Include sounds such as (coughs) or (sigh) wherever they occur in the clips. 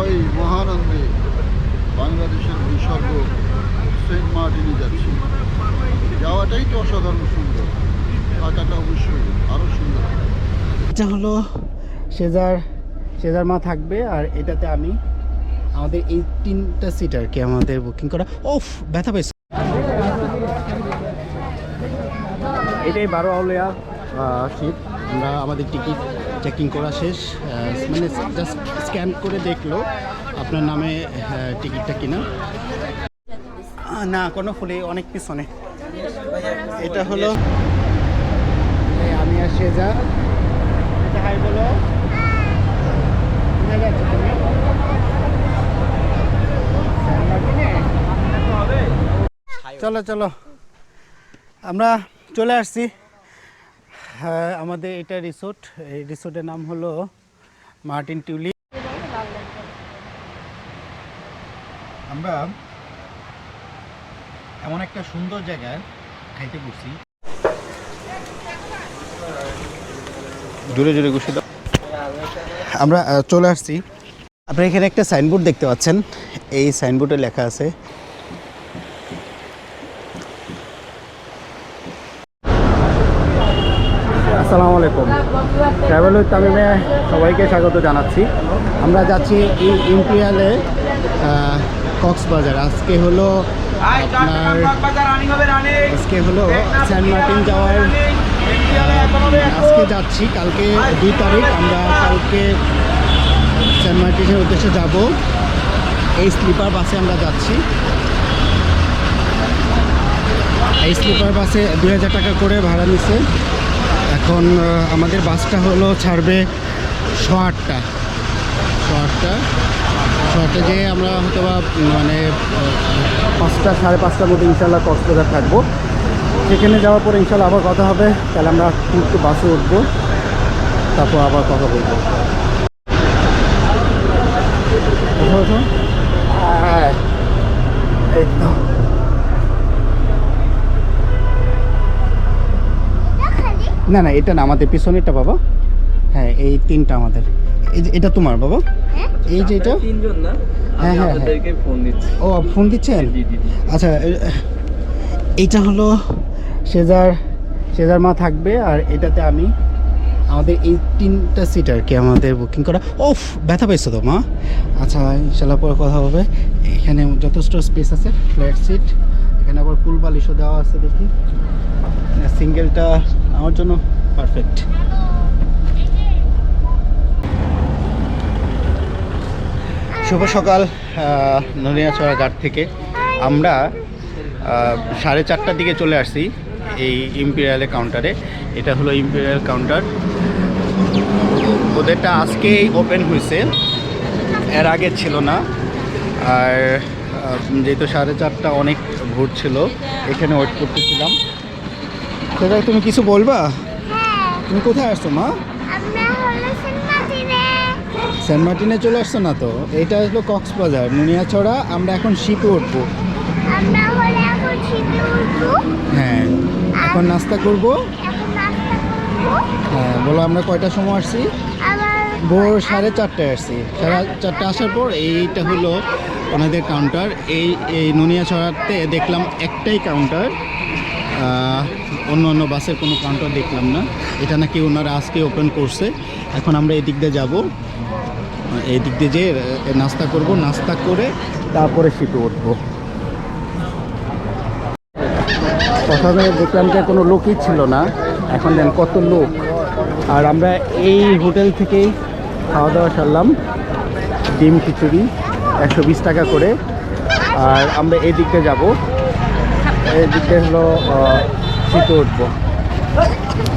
সবাই মহানন্দে বাংলাদেশের বিসর্গ সেন্ট মার্টিনে যাচ্ছি। যাওয়াটাই তো অসাধারণ সুন্দর থাকাটা অবশ্যই আরও সুন্দর। এটা হলো সেজার সেজার মা থাকবে আর এটাতে আমি আমাদের এই তিনটা সিট আর কি আমাদের বুকিং করা ওফ ব্যথা পেয়েছে। এটাই বারো আউলিয়া সিট আমরা আমাদের টিকিট চেকিং করা শেষ। মানে জাস্ট স্ক্যান করে দেখল আপনার নামে টিকিটটা কিনা। না কোনো ফুলে অনেক পিছনে। এটা হলো আমি আর সেজা। হাই বলো? চলো চলো। আমরা চলে আসছি। হ্যাঁ, আমাদের এটা রিসোর্ট এই রিসোর্টের নাম হলো মার্টিন টিউলি আমরা এমন একটা সুন্দর জায়গায় খাইতে বসি জোরে জোরে ঘুষে দাও। আমরা চলে আসছি। আপনারা এখানে একটা সাইনবোর্ড দেখতে পাচ্ছেন। এই সাইনবোর্ডে লেখা আছে উইথ তামিমে সবাইকে স্বাগত জানাচ্ছি। আমরা যাচ্ছি এই ইম্পিরিয়ালে কক্সবাজার। আজকে হলো আপনার আজকে হলো সেন্ট মার্টিন যাওয়ার আজকে যাচ্ছি কালকে দুই তারিখ। আমরা কালকে সেন্ট মার্টিনের উদ্দেশ্যে যাব। এই স্লিপার বাসে আমরা যাচ্ছি। এই স্লিপার বাসে দুই হাজার টাকা করে ভাড়া নিছে। এখন আমাদের বাসটা হলো ছাড়বে শো আটটা শো আটটা শো আটটা যেয়ে আমরা হয়তো বা মানে পাঁচটা সাড়ে পাঁচটার মধ্যে ইনশাল্লাহ কক্সবাজার থাকব। সেখানে যাওয়ার পরে ইনশাল্লাহ আবার কথা হবে। তাহলে আমরা একটু বাসে উঠবো। তারপর আবার কথা বলব। হ্যাঁ এই না না এটা না আমাদের পিছনেরটা বাবা। হ্যাঁ এই তিনটা আমাদের। এই যে এটা তোমার বাবা। এই যে এটা? তিনজন না? হ্যাঁ, আমি হ্যাঁ, হ্যাঁ। আপনাদেরকে ফোন দিচ্ছি। ও ফোন দিচ্ছেন? জি জি জি। আচ্ছা এইটা হলো সেজার সেজার মা থাকবে আর এটাতে আমি আমাদের এই তিনটা সিট আর কি আমাদের বুকিং করা ওফ ব্যথা পেয়েছ তো মা। আচ্ছা ইনশাল্লাহ পরে কথা হবে। এখানে যথেষ্ট স্পেস আছে ফ্ল্যাট সিট এখানে আবার কুল বালিশও দেওয়া আছে দেখি। সিঙ্গেলটা আমার জন্য পারফেক্ট। শুভ সকাল আহ, নদিয়াছড়া ঘাট থেকে। আমরা সাড়ে চারটার দিকে চলে আসছি এই ইম্পেরিয়ালে কাউন্টারে এটা হলো ইম্পেরিয়াল কাউন্টার ওদেরটা আজকেই ওপেন হয়েছে। এর আগে ছিল না। আর যেহেতু সাড়ে চারটা অনেক ভোর ছিল এখানে ওয়েট করতেছিলাম। সেটা তুমি কিছু বলবা? তুমি কোথায় আসছো মা? সেন্ট মার্টিনে। চলে আসছো না তো? এটা হলো কক্সবাজার নুনিয়াছড়া আমরা এখন শিপে উঠবো। আমরা এখন শীতে উঠবো। হ্যাঁ। এখন নাস্তা করব? করব। হ্যাঁ বলো আমরা কয়টার সময় আসছি? ভোর সাড়ে চারটায় আসছি। সাড়ে চারটে আসার পর এইটা হলো ওনাদের কাউন্টার এই এই নুনিয়াছড়াতে দেখলাম একটাই কাউন্টার অন্য অন্য বাসের কোনো কাউন্টার দেখলাম না। এটা নাকি ওনারা আজকে ওপেন করছে। এখন আমরা এই দিক দিয়ে যাব। এই দিক দিয়ে যে নাস্তা করব, নাস্তা করে তারপরে শিপে উঠবো। প্রথমে দেখলাম যে কোনো লোকই ছিল না। এখন দেন কত লোক। আর আমরা এই হোটেল থেকেই খাওয়া দাওয়া সারলাম। ডিম খিচুড়ি একশো বিশ টাকা করে। আর আমরা এই যাব। দিকটা হলো শীতে উঠবো।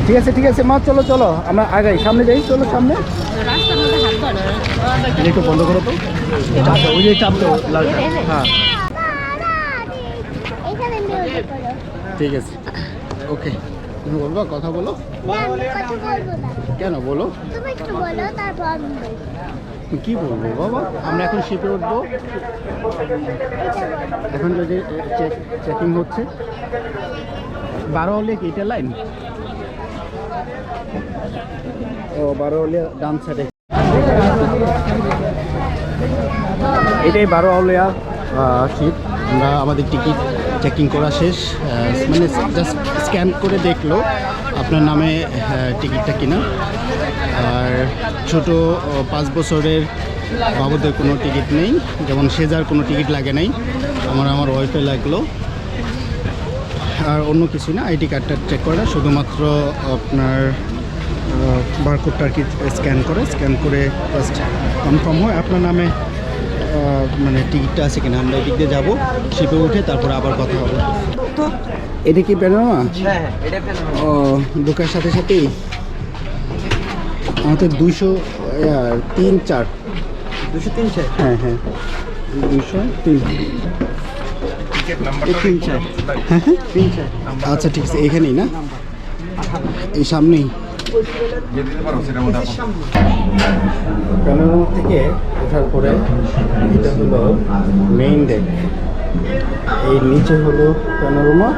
ঠিক আছে ঠিক আছে মা চলো চলো আমরা আগাই। সামনে যাই চলো সামনে। একটু বন্ধ করো তো। চাপটা, ওই যে চাপটা লালটা হ্যাঁ। ঠিক আছে। ওকে। তুমি বলবা কথা বলো। কেন বলো? কি বলব বাবা? আমরা এখন শিপে উঠবো। এখন যদি চেকিং হচ্ছে। বারো হলে কি এটা লাইন? ও, বারো হলে ডান সাইডে এটাই বারো আউলিয়া শিপ আমরা আমাদের টিকিট চেকিং করা শেষ। মানে জাস্ট স্ক্যান করে দেখল আপনার নামে টিকিটটা কিনা। আর ছোট পাঁচ বছরের বাবুদের কোনো টিকিট নেই। যেমন সেজার কোনো টিকিট লাগে নাই। আমার আমার ওয়াইফে লাগল। আর অন্য কিছু না আইডি কার্ডটা চেক করা শুধুমাত্র আপনার বারকোডটা আর কি স্ক্যান করে স্ক্যান করে জাস্ট কনফার্ম হয় আপনার নামে মানে টিকিটটা আছে কিনা আমরা এদিক দিয়ে যাব শিপে উঠে তারপরে আবার কথা হবে। তো এটা কি প্যানোরামা হ্যাঁ ও ঢোকার সাথে সাথেই? আমাদের দুইশো তিন চার। দুশো তিন চার? হ্যাঁ হ্যাঁ। দুশো তিন। হ্যাঁ হ্যাঁ আচ্ছা ঠিক আছে এখানেই না? এই সামনেই। প্যানোরামা থেকে ওঠার পরে এটা হলো মেইন ডেক এই নিচে হলো প্যানোরামা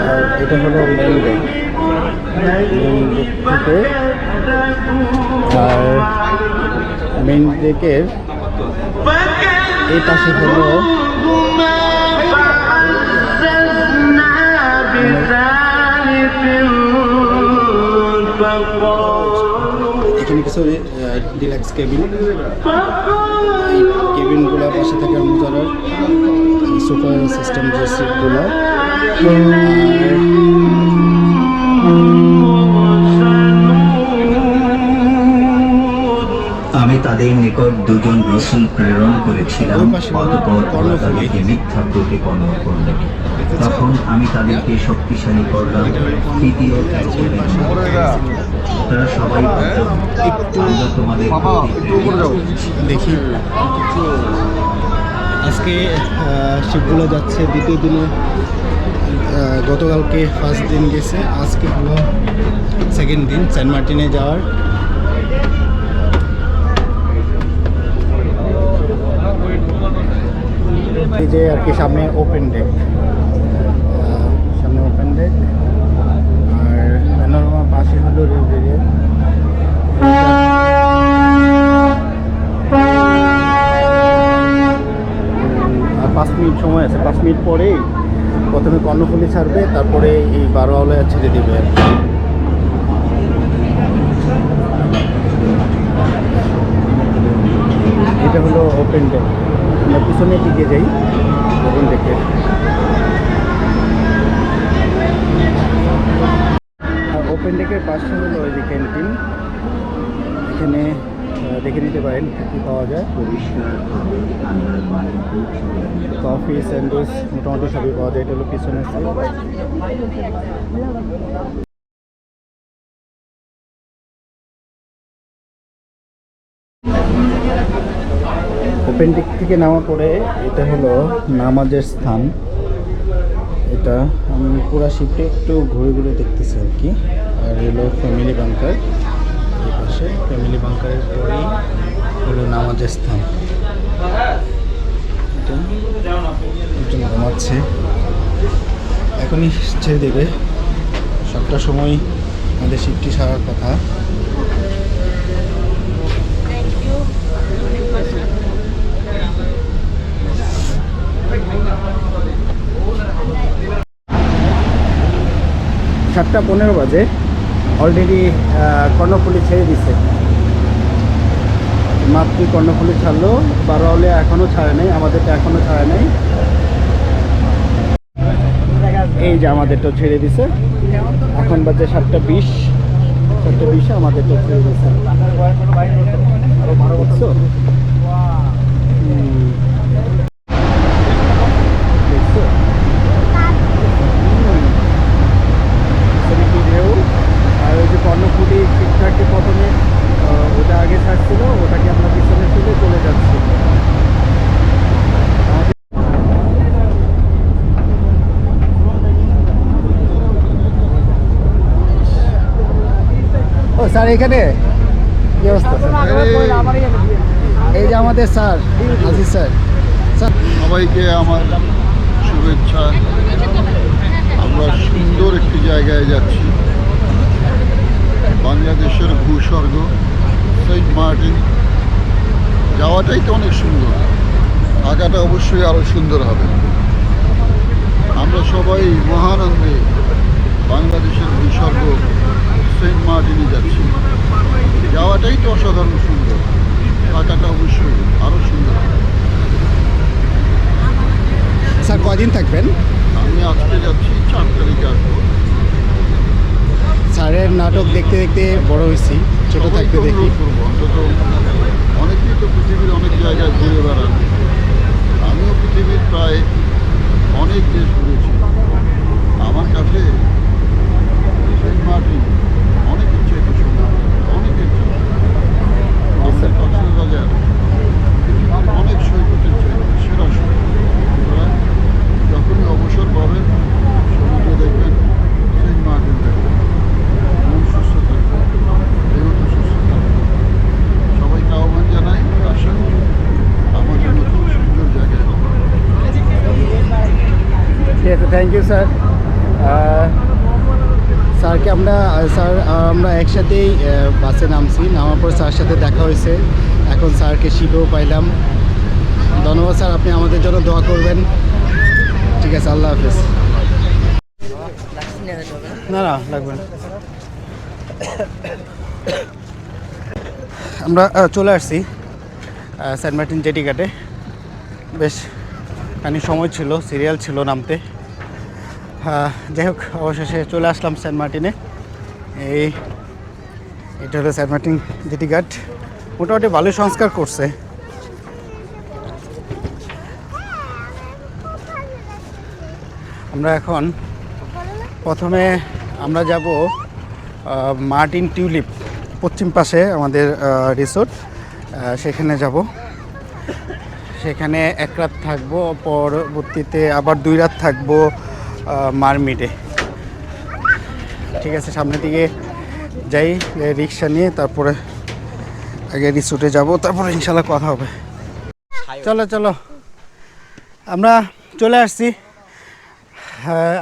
আর এটা হলো মেইন ডেক মেইন ডেক থেকে আর মেইন ডেকের এই পাশে হলো এখানে কিছু ডিলাক্স কেবিন এই কেবিনগুলো পাশে থাকে মুজারার সুপার সিস্টেম যে সিটগুলো আমি তাদের নিকট দুজন রসুল প্রেরণ করেছিলাম। অতঃপর। তাদেরকে মিথ্যা প্রতিপন্ন করল তখন আমি তাদেরকে শক্তিশালী করলাম তৃতীয় তারা সবাই আমরা তোমাদের দেখি। আজকে শিবগুলো যাচ্ছে দ্বিতীয় দিনে। গতকালকে ফার্স্ট দিন গেছে আজকে হলো সেকেন্ড দিন সেন্ট মার্টিনে যাওয়ার। এই যে আর কি সামনে ওপেন ডেক সামনে ওপেন ডেক আর প্যানোরামা পাশে হলো রিভেরিয়া আর পাঁচ মিনিট মিনিট পরেই প্রথমে কর্ণফুলি ছাড়বে, তারপরে এই বারো আলয়া ছেড়ে দেবে। আর কি। এটা হলো ওপেন ডেক আমরা পিছনে দিকে যাই ওপেন ডেকের ওপেন ডেকের পাশে হলো ওই যে ক্যান্টিন এখানে দেখে নিতে পারেন কী পাওয়া যায়। কফি স্যান্ডউইচ মোটামুটি সবই পাওয়া যায়, এটা হলো পিছনের। ওপেন টেক থেকে নামা পরে এটা হলো নামাজের স্থান। এটা আমি পুরো শিপটা একটু ঘুরে ঘুরে দেখতেছি আর কি। আর হলো ফ্যামিলি বাংকার এই পাশে ফ্যামিলি বাংকারের পরেই হলো নামাজের স্থান। এটা একজন ঘুমাচ্ছে। এখনই ছেড়ে দেবে। সবটার সময় আমাদের শিপটি সারার কথা। সাতটা পনেরো বাজে। অলরেডি কর্ণফুলি ছেড়ে দিছে। মাত্র কর্ণফুলি ছাড়লো বারো হলে এখনও ছাড়ে নাই, আমাদেরটা এখনও ছাড়ে নাই। এই যে আমাদেরটা ছেড়ে দিছে। এখন বাজে সাতটা বিশ। সাতটা বিশে আমাদেরটা ছেড়ে দিছে। দেখছ হুম। দেখছ সেদিকে ঢেউ আর ওই যে কর্ণফুলি ঠিকঠাকই প্রথমে আহ, ওটা আগে ছাড়ছিল ওটাকে আমরা পিছনে তুলে চলে যাচ্ছি আমাদের- ও স্যার, এখানে? কি অবস্থা? এই যে আমাদের স্যার আজিজ স্যার। সবাইকে আমার শুভেচ্ছা। আমরা সুন্দর একটি জায়গায় যাচ্ছি। বাংলাদেশের ভূস্বর্গ, সেন্ট মার্টিন। যাওয়াটাই তো অনেক সুন্দর। থাকাটা অবশ্যই আরও সুন্দর হবে। আমরা সবাই মহানন্দে বাংলাদেশের বিসর্গ সেন্ট মার্টিনে যাচ্ছি যাওয়াটাই তো অসাধারণ সুন্দর থাকাটা অবশ্যই আরও সুন্দর। স্যার কদিন থাকবেন? আমি আজকে যাচ্ছি চার তারিখে আসব। স্যারের নাটক দেখতে দেখতে বড় হয়েছি ছোট থাকতে দেখি। অন্তত অনেকেই তো পৃথিবীর অনেক জায়গায় ঘুরে বেড়ান। আমিও পৃথিবীর প্রায় অনেক দেশ ঘুরেছি। আমার কাছে সেন্ট মার্টিন আমাদের কক্সবাজার পৃথিবীর অনেক সৈকতের স্যারকে আমরা স্যার আমরা একসাথেই বাসে নামছি। নামার পর স্যার সাথে দেখা হয়েছে। এখন স্যারকে শিখেও পাইলাম। ধন্যবাদ স্যার, আপনি আমাদের জন্য দোয়া করবেন। ঠিক আছে, আল্লাহ হাফিজ। না না, লাগবে আমরা চলে আসছি সেন্ট মার্টিন জেটি ঘাটে। বেশ খানি সময় ছিল, সিরিয়াল ছিল নামতে। যাই হোক, অবশেষে চলে আসলাম সেন্ট মার্টিনে। এই এটা হলো সেন্ট মার্টিন জেটি ঘাট। মোটামুটি ভালোই সংস্কার করছে। আমরা এখন প্রথমে আমরা যাব মার্টিন টিউলিপ, পশ্চিম পাশে আমাদের রিসোর্ট। সেখানে যাব। সেখানে এক রাত থাকব, পরবর্তীতে আবার দুই রাত থাকব। মারমিটে। ঠিক আছে, সামনের দিকে যাই রিক্সা নিয়ে তারপরে আগে রিসোর্টে যাব, তারপরে ইনশাল্লাহ কথা হবে। চলো চলো। আমরা চলে আসছি।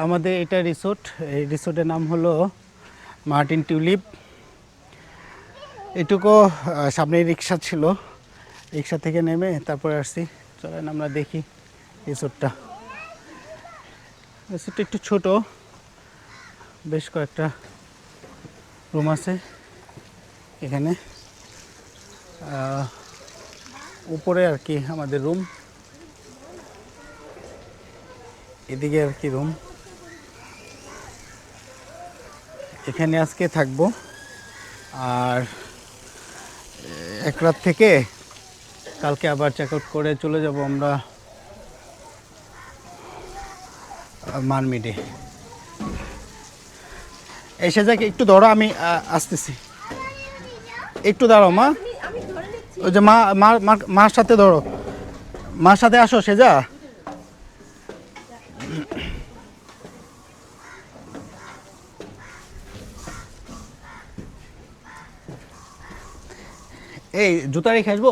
আমাদের এটা রিসোর্ট। এই রিসোর্টের নাম হলো মার্টিন টিউলিপ। এটুকু সামনে রিক্সা ছিল। রিক্সা থেকে নেমে তারপরে আসছি। চলেন আমরা দেখি রিসোর্টটা। রিসোর্টটা একটু ছোট। বেশ কয়েকটা রুম আছে এখানে। উপরে আর কি আমাদের রুম। এদিকে আর কি রুম। এখানে আজকে থাকব। আর এক রাত থেকে কালকে আবার চেক আউট করে চলে যাব আমরা। আহ, মানমিডে এসে যাকে একটু ধরো আমি আসতেছি। একটু দাঁড়াও মা। ওই যে মা মার সাথে ধরো। মার সাথে আসো সেজা। এই জুতা রেখে আসব?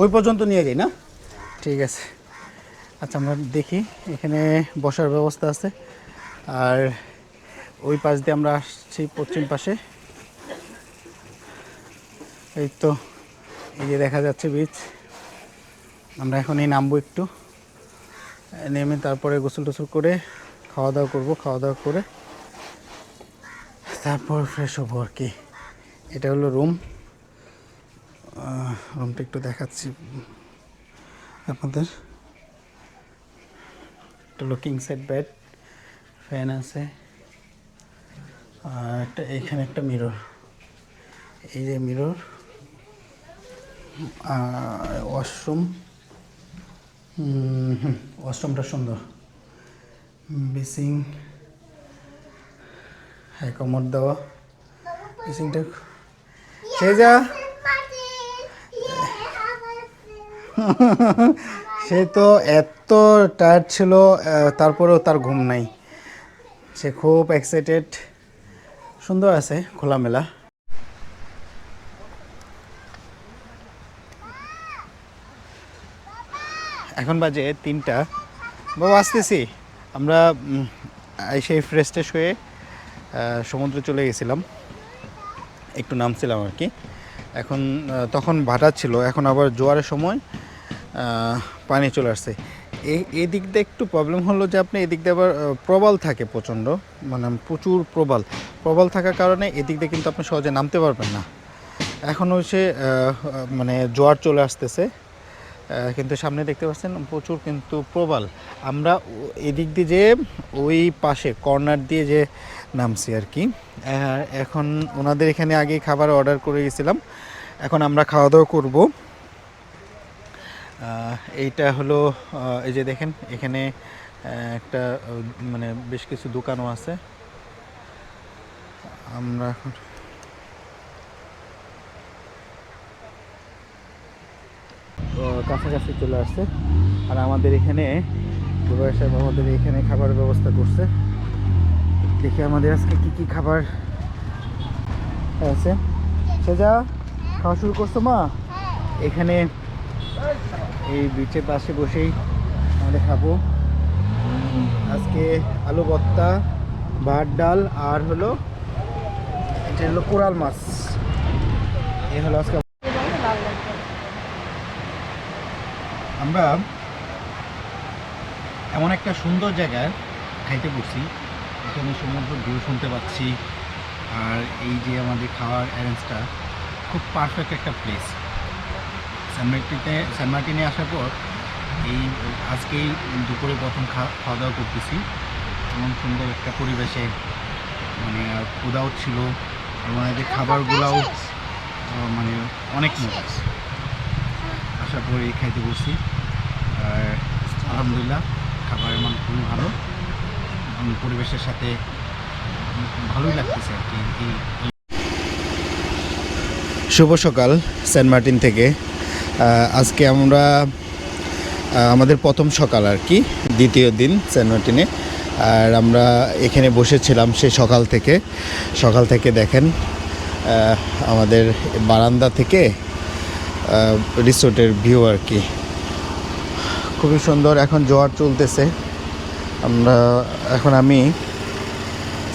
ওই পর্যন্ত নিয়ে যাই না? ঠিক আছে। আচ্ছা আমরা দেখি, এখানে বসার ব্যবস্থা আছে। আর ওই পাশ দিয়ে আমরা আসছি পশ্চিম পাশে। এই তো, এই যে দেখা যাচ্ছে বীচ আমরা এখন এই নামবো একটু। নেমে তারপরে গোসল টোসল করে খাওয়া দাওয়া করব, খাওয়া দাওয়া করে। তারপর ফ্রেশ হব আর কি। এটা হলো রুম রুমটা একটু দেখাচ্ছি আপনাদের। একটা লুকিং সেট বেড ফ্যান আছে আর একটা এখানে একটা মিরর এই যে মিরর ওয়াশরুম ওয়াশরুমটা সুন্দর বেসিং হ্যাঁ কমর দেওয়া বেসিংটা সে যা সে তো এত টায়ার্ড ছিল তারপরেও তার ঘুম নাই। সে খুব এক্সাইটেড সুন্দর আছে, খোলামেলা। এখন বাজে তিনটা। বাবা, আসতেছি। আমরা এসে ফ্রেশ ট্রেশ হয়ে সমুদ্রে চলে গেছিলাম। একটু নামছিলাম আর কি। এখন তখন ভাটা ছিল। এখন আবার জোয়ারের সময় পানি চলে আসছে। এই এই দিক দিয়ে একটু প্রবলেম হলো যে আপনি এদিক দিয়ে আবার প্রবাল থাকে প্রচণ্ড মানে প্রচুর প্রবাল। প্রবাল থাকার কারণে এদিক দিয়ে কিন্তু আপনি সহজে নামতে পারবেন না। এখন হচ্ছে মানে জোয়ার চলে আসতেছে কিন্তু সামনে দেখতে পাচ্ছেন প্রচুর কিন্তু প্রবাল। আমরা এদিক দিয়ে যে ওই পাশে কর্নার দিয়ে যে নামছি আর কি এখন ওনাদের এখানে আগে খাবার অর্ডার করে গেছিলাম। এখন আমরা খাওয়া দাওয়া করব। এইটা হলো এই যে দেখেন এখানে একটা মানে বেশ কিছু দোকানও আছে। আমরা এখন কাছাকাছি চলে আসছে। আর আমাদের এখানে দুবাই সাহেব আমাদের এখানে খাবার ব্যবস্থা করছে। দেখি আমাদের আজকে কি কি খাবার আছে। সোজা খাওয়া শুরু করছ মা? এখানে এই বিচের পাশে বসেই আমাদের খাব। আজকে আলু ভর্তা, ভাত, ডাল আর হলো এটা হলো কোরাল মাছ। এই হলো আজকে আমরা এমন একটা সুন্দর জায়গায় খাইতে বসছি। এখানে সমুদ্র ভিউ শুনতে পাচ্ছি। আর এই যে আমাদের খাওয়ার অ্যারেঞ্জটা খুব পারফেক্ট একটা প্লেস স্যানমার্টিতে স্যানমার্টিনে আসার পর এই আজকেই দুপুরে প্রথম খা- খাওয়া দাওয়া করতেছি এমন সুন্দর একটা পরিবেশে মানে ক্ষুদাও ছিল এবং এদের খাবারগুলোও মানে অনেক মজা আসার পরে এই খাইতে বসছি আর আলহামদুলিল্লাহ খাবারের মান খুবই ভালো এবং পরিবেশের সাথে ভালোই লাগতেছে আর কি। এই শুভ সকাল সেন্ট মার্টিন থেকে। আজকে আমরা আমাদের প্রথম সকাল আর কি, দ্বিতীয় দিন সেন্টমার্টিনে আর আমরা এখানে বসেছিলাম সেই সকাল থেকে। সকাল থেকে দেখেন আমাদের বারান্দা থেকে রিসোর্টের ভিউ আর কি। খুবই সুন্দর, এখন জোয়ার চলতেছে। আমরা, এখন আমি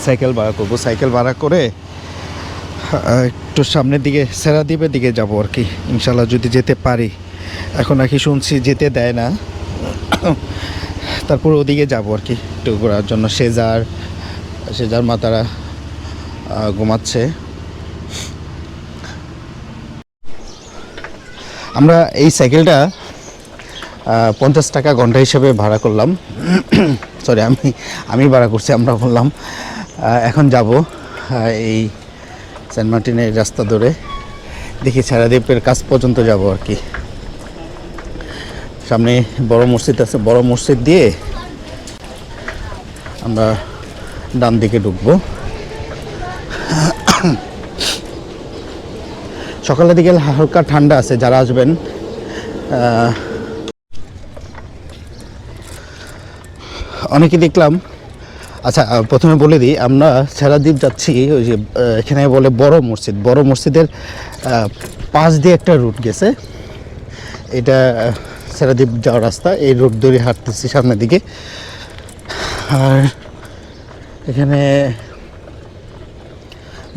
সাইকেল ভাড়া করব। সাইকেল ভাড়া করে একটু সামনের দিকে সেরা দ্বীপের দিকে যাব আর কি ইনশাল্লাহ যদি যেতে পারি। এখন আর কি শুনছি যেতে দেয় না। তারপর ওদিকে যাব আর কি, একটু ঘোরার জন্য। সেজার সেজার মাতারা ঘুমাচ্ছে। আমরা এই সাইকেলটা পঞ্চাশ টাকা ঘণ্টা হিসেবে ভাড়া করলাম। (coughs) সরি আমি আমি ভাড়া করছি, আমরা বললাম। এখন যাব এই সেন্ট মার্টিনের রাস্তা ধরে। দেখি ছাড়াদ্বীপের কাছ পর্যন্ত যাব আর কি। সামনে বড় মসজিদ আছে, বড় মসজিদ দিয়ে আমরা ডান দিকে ঢুকবো। সকালের দিকে হালকা ঠান্ডা আছে, যারা আসবেন অনেকে দেখলাম আচ্ছা প্রথমে বলে দিই, আমরা ছেড়াদ্বীপ যাচ্ছি, ওই যে এখানে বলে বড় মসজিদ। বড় মসজিদের পাশ দিয়ে একটা রুট গেছে। এটা ছেড়াদ্বীপ যাওয়ার রাস্তা। এই রুট ধরে হাঁটতেছি সামনের দিকে। আর এখানে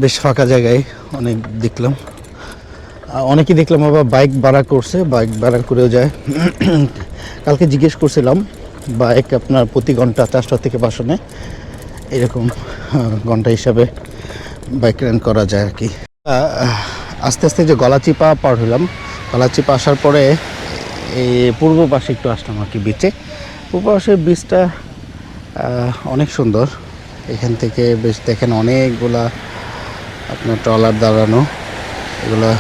বেশ ফাঁকা জায়গায় অনেক দেখলাম। অনেকেই দেখলাম আবার বাইক ভাড়া করছে, বাইক ভাড়া করেও যায়। (clears throat) কালকে জিজ্ঞেস করছিলাম বাইক আপনার প্রতি ঘণ্টা চারশো থেকে পাঁচশো নেয়। এরকম ঘণ্টা হিসাবে বাইক রেন্ট করা যায় আর কি। আস্তে আস্তে যে গলাচিপা পার হলাম, গলাচিপা আসার পরে এই পূর্ব পাশে একটু আসলাম আর কি বিচে পূর্ব পাশের বিচটা অনেক সুন্দর। এখান থেকে বেশ দেখেন অনেকগুলা আপনার ট্রলার দাঁড়ানো। এগুলা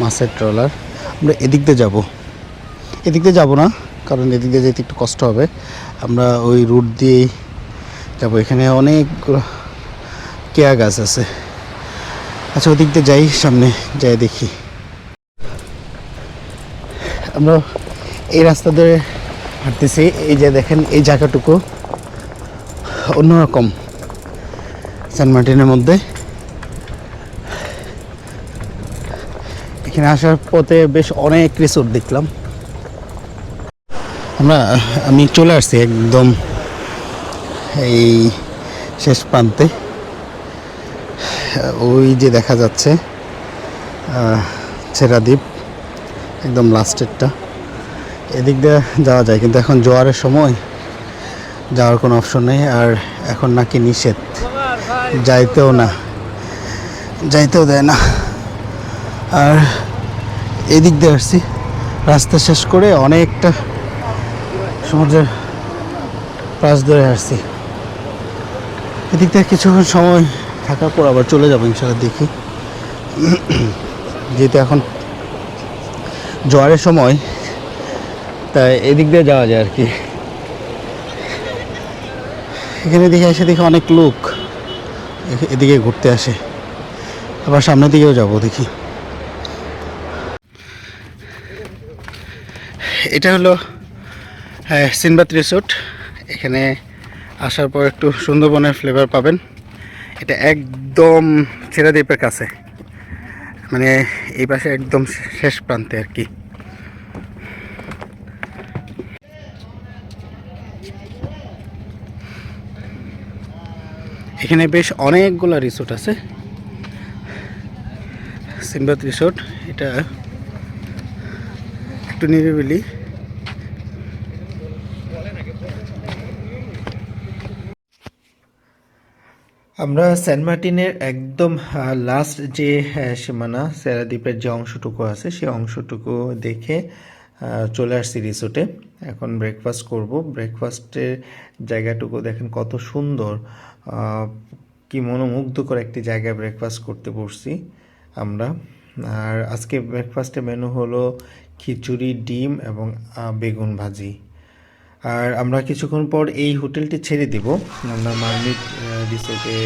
মাছের ট্রলার। আমরা এদিক দিয়ে যাব। এদিক দিয়ে যাব না। কারণ এদিক দিয়ে যেতে একটু কষ্ট হবে। আমরা ওই রুট দিয়েই যাব। এখানে অনেক কেয়া গাছ আছে। আচ্ছা ওদিক দিয়ে যাই, সামনে যাই দেখি। আমরা এই রাস্তা ধরে হাঁটতেছি। এই যে দেখেন, এই জায়গাটুকু অন্যরকম সেন্ট মার্টিনের মধ্যে। এখানে আসার পথে বেশ অনেক রিসোর্ট দেখলাম। আমরা আমি চলে আসছি একদম এই শেষ প্রান্তে। ওই যে দেখা যাচ্ছে আহ, ছেড়া দ্বীপ একদম লাস্টেরটা এদিক দিয়ে যাওয়া যায় কিন্তু এখন জোয়ারের সময় যাওয়ার কোনো অপশন নেই আর এখন নাকি নিষেধ। যাইতেও না যাইতেও দেয় না। আর এদিক দিয়ে আসছি রাস্তা শেষ করে অনেকটা সমুদ্রের পাশ ধরে আসছি। এদিক থেকে কিছুক্ষণ সময় থাকার পর আবার চলে যাব ইনশাল্লাহ দেখি। যেহেতু এখন জোয়ারের সময়, তাই এদিক দিয়ে যাওয়া যায় আর কি। এখানে দেখে, এসে দেখি অনেক লোক এদিকে ঘুরতে আসে। আবার সামনের দিকেও যাব দেখি। এটা হলো সিনবাত রিসোর্ট। এখানে আসার পর একটু সুন্দরবনের ফ্লেভার পাবেন। এটা একদম ছেড়াদ্বীপের কাছে। মানে এই পাশে একদম শেষ প্রান্তে আর কি। এখানে বেশ অনেকগুলো রিসোর্ট আছে। সিম্বাত রিসোর্ট, এটা একটু নিরিবিলি। আমরা সেন্ট মার্টিনের একদম লাস্ট যে সীমানা সেরাদ্বীপের যে অংশটুকু আছে সেই অংশটুকু দেখে চলে আসছি রিসোর্টে এখন ব্রেকফাস্ট করব। ব্রেকফাস্টের জায়গাটুকু দেখেন কত সুন্দর। কি মনোমুগ্ধকর একটি জায়গায় ব্রেকফাস্ট করতে বসছি আমরা। আর আজকে ব্রেকফাস্টের মেনু হলো খিচুড়ি, ডিম এবং বেগুন ভাজি। আর আমরা কিছুক্ষণ পর এই হোটেলটি ছেড়ে দিব। আমরা মার্মিট রিসোর্টে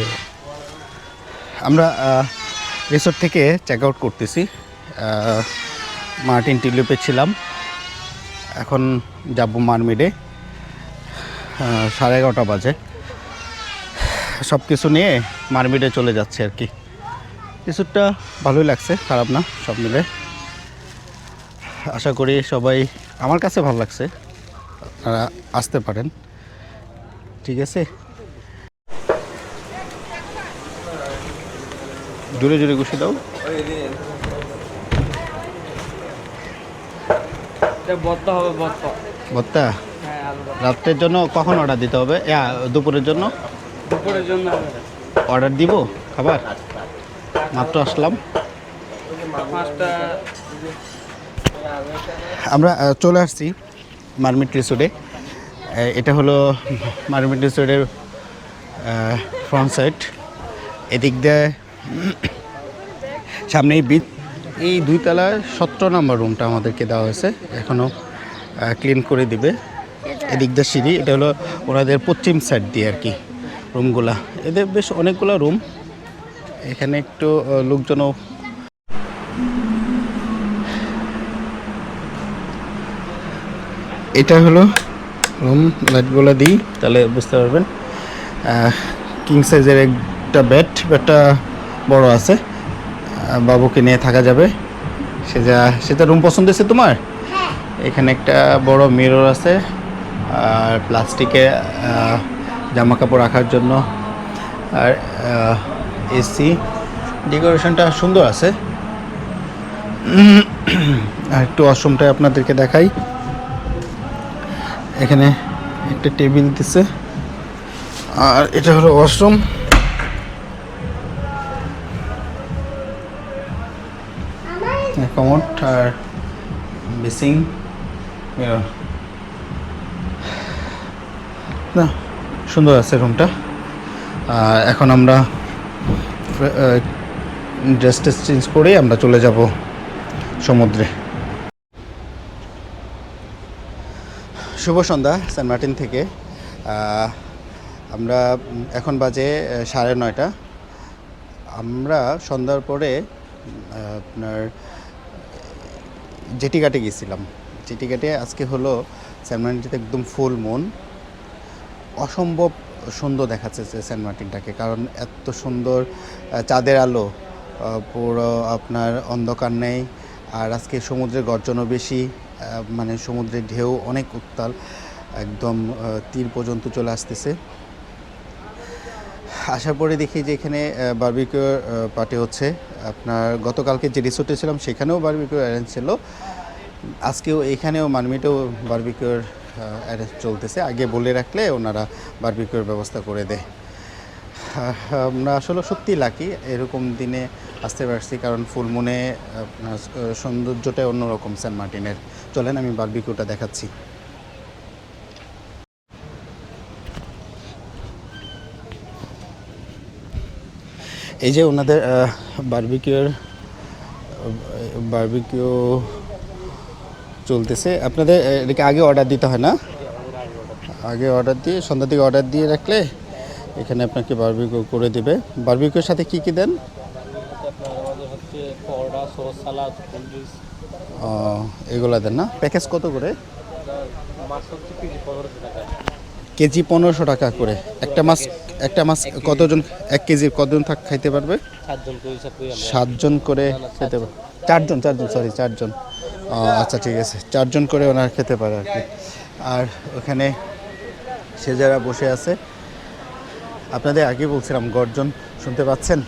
আমরা রিসোর্ট থেকে চেক আউট করতেছি। মার্টিন টিউলিপে ছিলাম। এখন যাব মারমিডে সাড়ে এগারোটা বাজে। সব কিছু নিয়ে মারমিডে চলে যাচ্ছে আর কি। রিসোর্টটা ভালোই লাগছে, খারাপ না, সব মিলে। আশা করি সবাই আমার কাছে ভালো লাগছে। আপনারা আসতে পারেন। ঠিক আছে? জোরে জোরে ঘুষে দাও। ভত্তা হ্যাঁ। রাত্রের জন্য কখন অর্ডার দিতে হবে? দুপুরের জন্য? দুপুরের জন্য অর্ডার দিব? খাবার? মাত্র আসলাম। আমরা চলে আসছি। মারমিট রিসোর্টে এটা হলো মারমিট রিসোর্টের ফ্রন্ট সাইড এদিক দিয়ে সামনেই বিচ এই দুই তলায় সতেরো নম্বর রুমটা আমাদেরকে দেওয়া হয়েছে। এখনও ক্লিন করে দিবে। এদিক দিয়ে সিঁড়ি, এটা হলো ওনাদের পশ্চিম সাইড দিয়ে আর কি রুমগুলা এদের বেশ অনেকগুলো রুম এখানে একটু লোকজনও এটা হলো রুম লাইটগুলো দিই তাহলে বুঝতে পারবেন। কিং সাইজের একটা বেড বেডটা বড় আছে। বাবুকে নিয়ে থাকা যাবে। সে যা সেটা রুম পছন্দ হয়েছে তোমার? এখানে একটা বড় মিরর আছে আর প্লাস্টিকে জামা কাপড় রাখার জন্য। আর এসি ডেকোরেশনটা সুন্দর আছে। আর একটু অসমটা আপনাদেরকে দেখাই। এখানে একটা টেবিল দিছে। আর এটা হলো ওয়াশরুম। কমোড আর বেসিং না, সুন্দর আছে রুমটা। আর এখন আমরা ড্রেস টেস চেঞ্জ করে আমরা চলে যাব সমুদ্রে। শুভ সন্ধ্যা, সেন্ট মার্টিন থেকে। আমরা এখন বাজে সাড়ে নয়টা। আমরা সন্ধ্যার পরে আপনার, জেটিঘাটে গেছিলাম জেটিঘাটে আজকে হলো সেন্ট মার্টিনটিতে একদম ফুল মুন। অসম্ভব সুন্দর দেখাচ্ছে সেন্ট মার্টিনটাকে, কারণ এত সুন্দর চাঁদের আলো পুরো আপনার অন্ধকার নেই, আর আজকে সমুদ্রের গর্জনও বেশি। মানে সমুদ্রের ঢেউ অনেক উত্তাল, একদম তীর পর্যন্ত চলে আসতেছে। আসার পরে দেখি যে এখানে বার্বিকিউ পার্টি হচ্ছে। আপনার গতকালকে যে রিসোর্টে ছিলাম, সেখানেও বারবিকিউ অ্যারেঞ্জ ছিল। আজকেও এখানেও মানমিটেও বারবিকিউর অ্যারেঞ্জ চলতেছে। আগে বলে রাখলে ওনারা বারবিকিউর ব্যবস্থা করে দেয়। আমরা আসলে সত্যি লাকি এরকম দিনে আসতে পারছি কারণ ফুলমুনে আপনার সৌন্দর্যটাই অন্যরকম, সেন্ট মার্টিনের। চলেন আমি বারবিকিউটা দেখাচ্ছি। এই যে ওনাদের বারবিকিউর বার্বিকিউ চলতেছে। আপনাদের এটাকে আগে অর্ডার দিতে হয় না? আগে অর্ডার দিয়ে, সন্ধ্যা থেকে অর্ডার দিয়ে রাখলে এখানে আপনাকে বারবিকিউ করে দিবে। বারবিকিউর সাথে কি কি দেন? ও, এগুলা দেন না? প্যাকেজ কত করে? কেজি পনেরোশো টাকা করে। একটা মাছ একটা মাছ কতজন এক কেজি কতজন থাক খাইতে পারবে? সাতজন করে খেতে পারবে। চারজন চারজন সরি চারজন। আচ্ছা ঠিক আছে। চারজন করে ওনার খেতে পারে আর কি। আর ওখানে সে যারা বসে আছে আপনাদের আগে বলছিলাম গর্জন শুনতে পাচ্ছেন?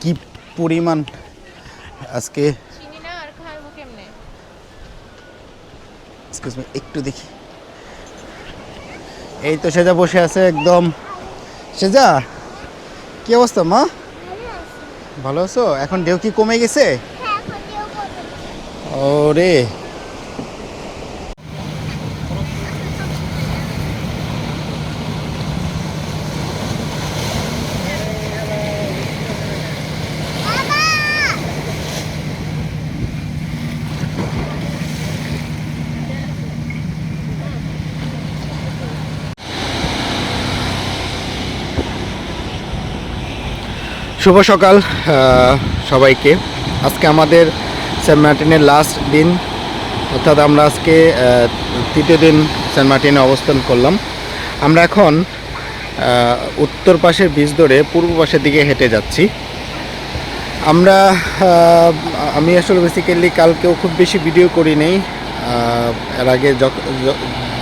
কি পরিমাণ। আজকে একটু দেখি। এই তো সেজা বসে আছে একদম। সেজা কি অবস্থা মা? ভালো আছো? এখন ঢেউ কি কমে গেছে? ও এখন শুভ সকাল সবাইকে। আজকে আমাদের সেন্ট মার্টিনের লাস্ট দিন, অর্থাৎ আমরা আজকে তৃতীয় দিন সেন্ট মার্টিনে অবস্থান করলাম। আমরা এখন উত্তর পাশের বীজ ধরে পূর্ব পাশের দিকে হেঁটে যাচ্ছি। আমরা আমি আসলে বেসিক্যালি কালকেও খুব বেশি ভিডিও করি নেই। এর আগে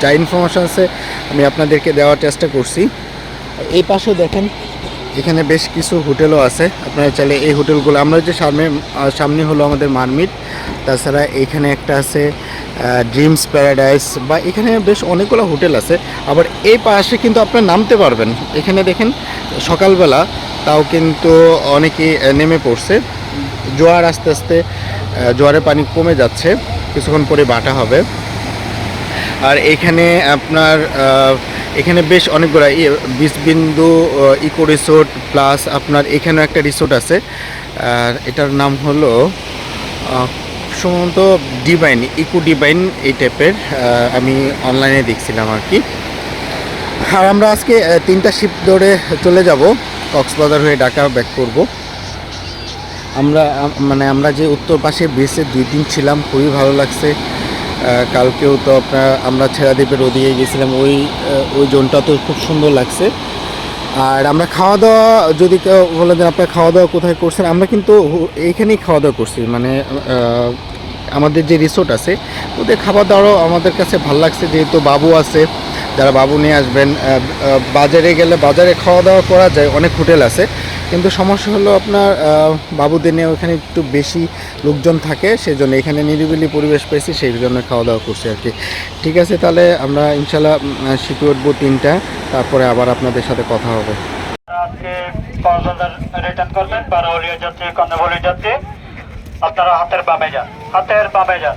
যা ইনফরমেশন আছে আমি আপনাদেরকে দেওয়ার চেষ্টা করছি। এই পাশেও দেখেন এখানে বেশ কিছু হোটেলও আছে। আপনারা চাইলে এই হোটেলগুলো আমরা যে সামনে সামনে হলো আমাদের মারমিট তাছাড়া এখানে একটা আছে ড্রিমস প্যারাডাইস বা এখানে বেশ অনেকগুলো হোটেল আছে। আবার এই পাশে কিন্তু আপনারা নামতে পারবেন। এখানে দেখেন সকালবেলা তাও কিন্তু অনেকেই আহ, নেমে পড়ছে। জোয়ার আস্তে আস্তে জোয়ারের পানি কমে যাচ্ছে। কিছুক্ষণ পরে বাটা হবে। আর এখানে আপনার এখানে বেশ অনেকগুলো বিশ বিন্দু ইকো রিসোর্ট, প্লাস আপনার এখানেও একটা রিসোর্ট আছে। আর এটার নাম হলো সম্ভবত ডিভাইন, ইকো ডিভাইন এই টাইপের আমি অনলাইনে দেখছিলাম আর কি। আর আমরা আজকে তিনটা শিপ ধরে চলে যাব, কক্সবাজার হয়ে ঢাকা ব্যাক করব। আমরা মানে আমরা যে উত্তর পাশে বেসে দুই দিন ছিলাম, খুবই ভালো লাগছে। কালকেও তো আপনার আমরা ছেড়াদ্বীপে রোদিয়ে গেছিলাম, ওই ওই জোনটা তো খুব সুন্দর লাগছে। আর আমরা খাওয়া দাওয়া যদি কেউ বলে যে আপনার খাওয়া দাওয়া কোথায় করছেন, আমরা কিন্তু এইখানেই খাওয়া দাওয়া করছি। মানে আমাদের যে রিসোর্ট আছে, ওদের খাবার দাওয়াও আমাদের কাছে ভালো লাগছে, যেহেতু বাবু আছে যারা বাবু নিয়ে আসবেন বাজারে গেলে বাজারে খাওয়া দাওয়া করা যায়, অনেক হোটেল আছে। কিন্তু সমস্যা হলো আপনার বাবুদের নিয়ে ওখানে একটু বেশি লোকজন থাকে সেই জন্য এখানে নিরিবিলি পরিবেশ পেয়েছি, সেই জন্য খাওয়া দাওয়া করছি আর কি। ঠিক আছে, তাহলে আমরা ইনশাল্লাহ শিখে উঠবো তিনটা, তারপরে আবার আপনাদের সাথে কথা হবে। আজকে রিটার্ন করবেন আপনারা হাতের বামে যান, হাতের বামে যান।